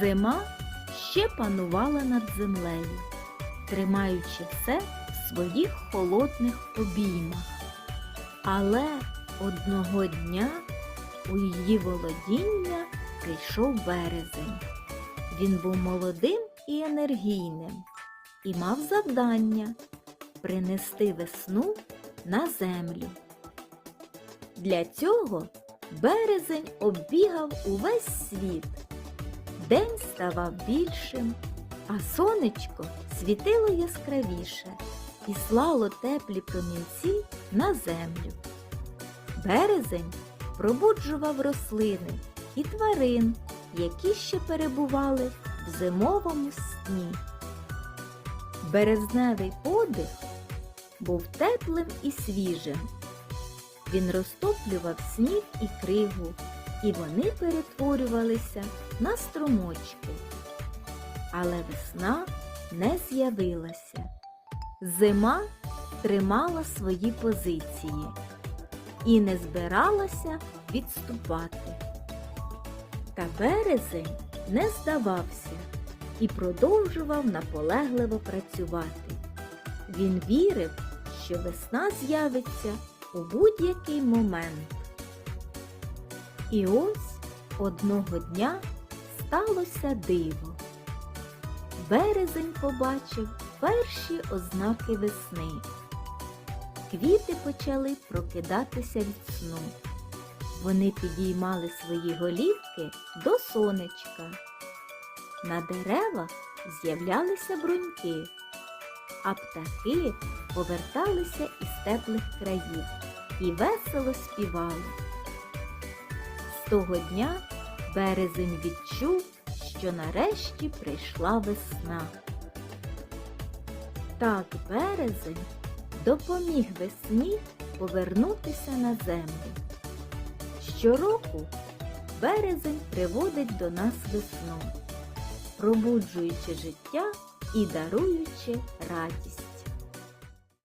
Зима ще панувала над землею, тримаючи все в своїх холодних обіймах. Але одного дня у її володіння прийшов березень. Він був молодим і енергійним і мав завдання принести весну на землю. Для цього березень оббігав увесь світ. День ставав більшим, а сонечко світило яскравіше і слало теплі промінці на землю. Березень пробуджував рослини і тварин, які ще перебували в зимовому сні. Березневий подих був теплим і свіжим. Він розтоплював сніг і кригу, і вони перетворювалися на струмочки. Але весна не з'явилася. Зима тримала свої позиції і не збиралася відступати. Та березень не здавався і продовжував наполегливо працювати. Він вірив, що весна з'явиться у будь-який момент. І ось одного дня сталося диво. Березень побачив перші ознаки весни. Квіти почали прокидатися від сну. Вони підіймали свої голівки до сонечка. На деревах з'являлися бруньки, а птахи поверталися із теплих країв і весело співали. Того дня березень відчув, що нарешті прийшла весна. Так березень допоміг весні повернутися на землю. Щороку березень приводить до нас весну, пробуджуючи життя і даруючи радість.